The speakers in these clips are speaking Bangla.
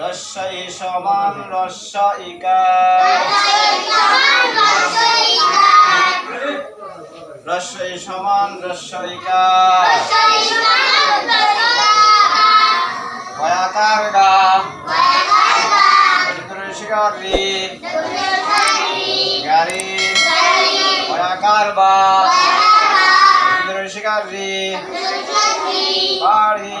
রস্যই সমান রস্য ইকার রস্যই সমান রস্য ইকার ভয়াকার গা শিকার। রি গাড়ি। ভয়াকার বা শিকার। রি বাড়ি।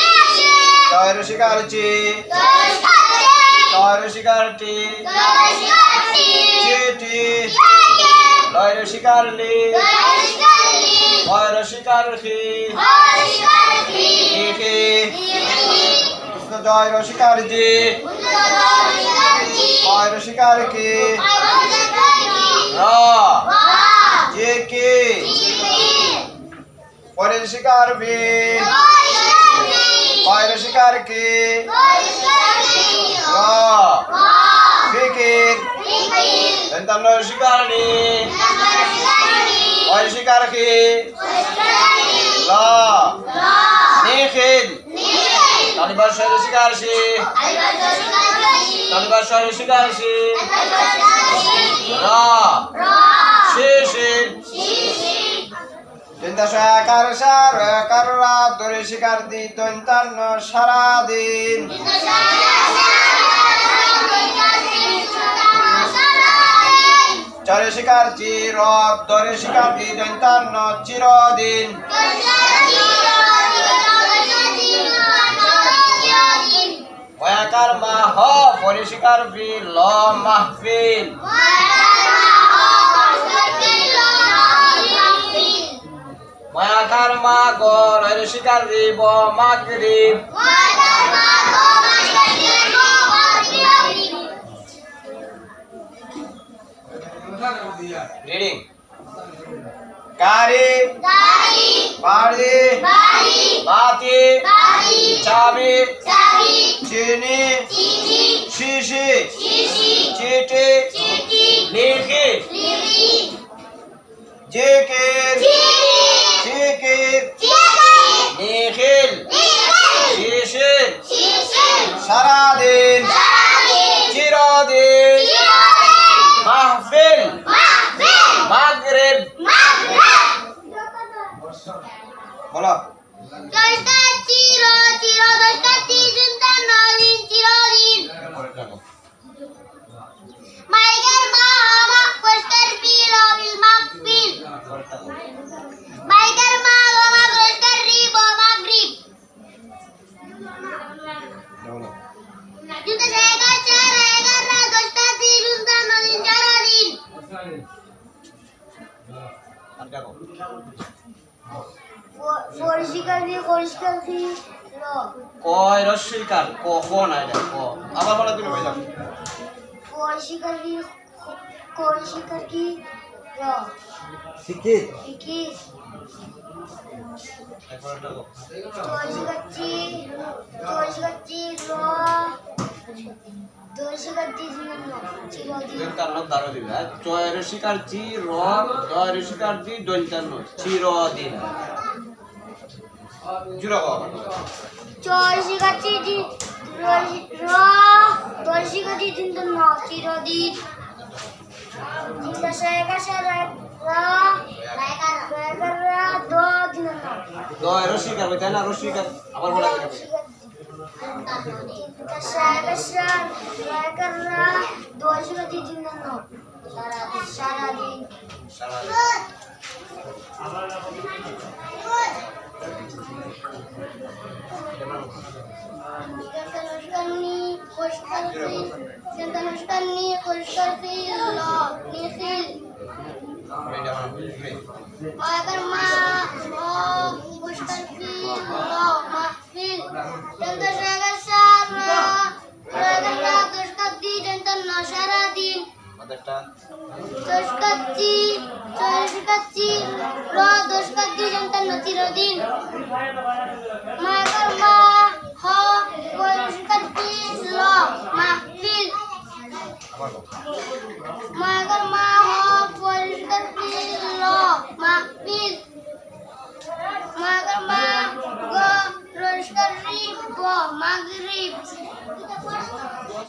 নি চিনি বর্ষের শিকার সি আদিবাসের শিকার সি শিশি তয়ের শিকার চি তয়ের শিকার টি চিটি লয়ের শিকার লি ভয়ের শিকার খি লিখি জয়ের শিকার জি ভয়ের শিকার কি। র কি পরের শিকার বি ভয়ের শিকার কি ফিকির দন্তান্ন শিকার নি ভয়ের শিকার কি ল নিখিল তালিবার শহরে শিকার সি তালিবার শহরে শিকার সি র শিশির দন্তাশ ধরে শিকার দি দন্তান্ন সারাদিন চরে শিকার চি রব ধরে শিকার দি দন্তান্ন চিরদিন ভয়াকার মা হ পরিষ্কার বি ল মাহফিল ভয়াকার মা গর শিকার রিব মাগরিব। রিডিং গাড়ি বাড়ি বাতি চাবি চিনি শিশি চিঠি বলো চির চির দশটা চিন্তা নদিন চিরদিন মাইকের মা আমা পরিষ্কার বিল বিল মাগবিল পরিষ্কার দিয়ে পরিষ্কার দিয়ে কয় রস্বইকার কখন ক আবার বলা তুমি কইলাম পরিষ্কার দিয়ে পরিষ্কার কি? র। শিখি? কি? চিরদিন তার নাম দারো দিবে চয়ের শিকার চি র দয়ের শিকার জি দন্তান্ন চিরদিন জুড়া বাবা দর্শকাচ্ছি জি র দর্শকাচ্ছি চিন্তা ন চিরদিন দিন না রস্বইকার আবার বলা দিবে চিন্তা সায়কা সারা রায়কার রা দর্শকাচ্ছি চিন্তা ন সারাদিন সারাদিন সারা Sentanushkani, Kushkarfi, Sentanushkani, Kushkarfi, Lo, Nikhil, Ayakarma, সারাদিন দোষকাচ্ছি দোষকাচ্ছি র দোষকাচ্ছি সন্তান চিরদিন মা কর্মা হ দোষকাচ্ছি ল মাহফিল।